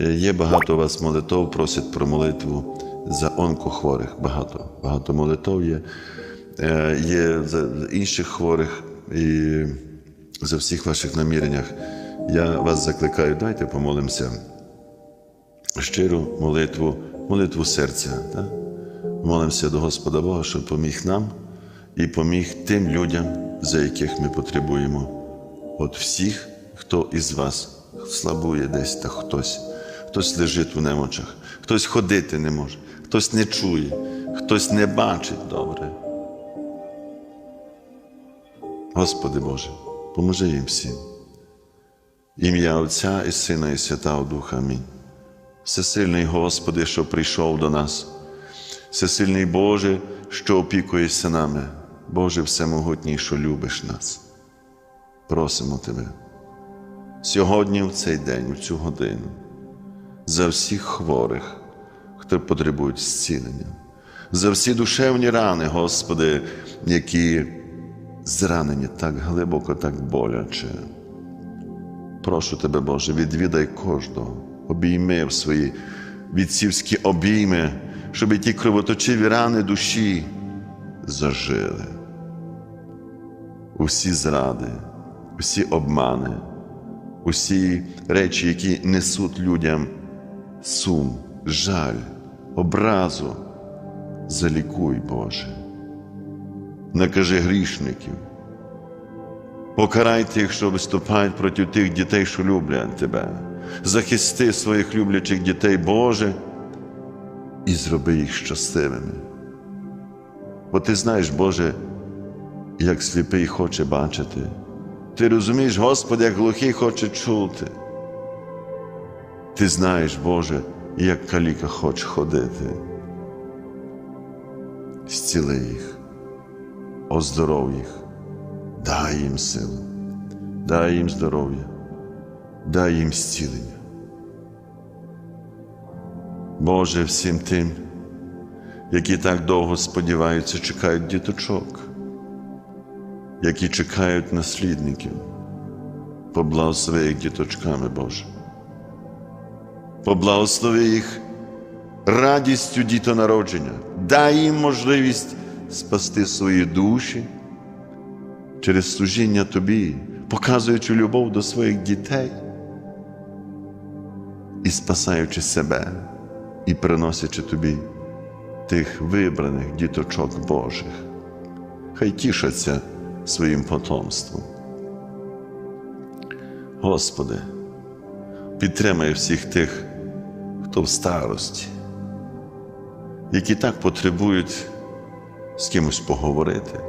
Е, Є багато у вас молитов, просять про молитву за онкохворих. Багато, багато молитов є. Е, Є за інших хворих і за всіх ваших наміреннях. Я вас закликаю, дайте помолимося. Щиру молитву, молитву серця. Так? Молимося до Господа Бога, щоб поміг нам і поміг тим людям, за яких ми потребуємо. От всіх, хто із вас слабує десь та хтось, хтось лежить у немочах, хтось ходити не може, хтось не чує, хтось не бачить добре. Господи Боже, поможи їм всім. Ім'я Отця і Сина, і Святого Духа. Амінь. Всесильний Господи, що прийшов до нас, всесильний Боже, що опікуєшся нами, Боже Всемогутній, що любиш нас. Просимо Тебе. Сьогодні, в цей день, у цю годину, за всіх хворих, хто потребують зцілення, за всі душевні рани, Господи, які зранені так глибоко, так боляче. Прошу Тебе, Боже, відвідай кожного, обійми в свої відцівські обійми, щоб ті кровоточиві рани душі зажили. Усі зради, усі обмани, усі речі, які несуть людям сум, жаль, образу, залікуй, Боже. Накажи грішників. Покарай тих, що виступають проти тих дітей, що люблять Тебе. Захисти своїх люблячих дітей, Боже, і зроби їх щасливими. Бо Ти знаєш, Боже, як сліпий хоче бачити. Ти розумієш, Господи, як глухий хоче чути. Ти знаєш, Боже, як каліка хоче ходити. Зціли їх, оздоров їх. Дай їм силу, дай їм здоров'я, дай їм зцілення. Боже, всім тим, які так довго сподіваються, чекають діточок, які чекають наслідників, поблагослови їх діточками, Боже. Поблагослови їх радістю дітонародження, дай їм можливість спасти свої душі через служіння Тобі, показуючи любов до своїх дітей і спасаючи себе, і приносячи Тобі тих вибраних діточок Божих. Хай тішаться своїм потомством. Господи, підтримай всіх тих, хто в старості, які так потребують з кимось поговорити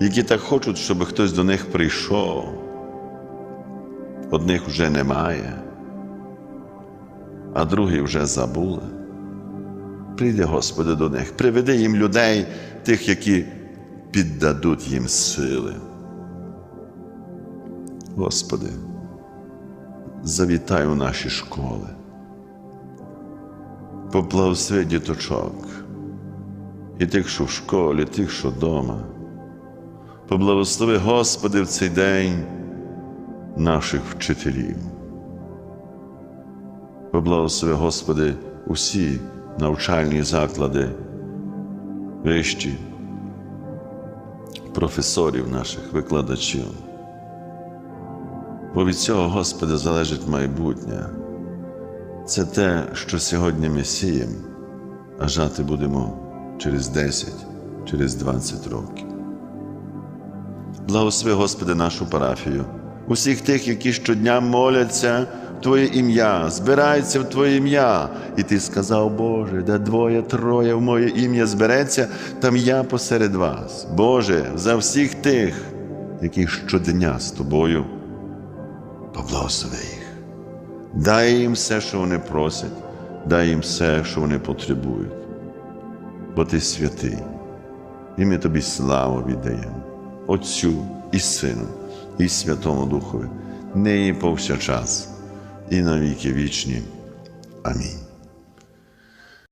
які так хочуть, щоб хтось до них прийшов. Одних вже немає, а другі вже забули. Прийди, Господи, до них, приведи їм людей, тих, які піддадуть їм сили. Господи, завітай у наші школи, поблагослови діточок, і тих, що в школі, тих, що вдома. Поблагослови, Господи, в цей день наших вчителів. Поблагослови, Господи, усі навчальні заклади, вищі, професорів наших, викладачів. Бо від цього, Господи, залежить майбутнє. Це те, що сьогодні ми сіємо, а жати будемо через 10, через 20 років. Благослови, Господи, нашу парафію, усіх тих, які щодня моляться в Твоє ім'я, збираються в Твоє ім'я. І Ти сказав, Боже, де двоє, троє в моє ім'я збереться, там я посеред вас. Боже, за всіх тих, які щодня з Тобою, поблагослови їх. Дай їм все, що вони просять, дай їм все, що вони потребують. Бо Ти святий, і ми тобі славу віддаємо. Отцю і Сину, і Святому Духові, нині повсякчас, і на віки вічні. Амінь.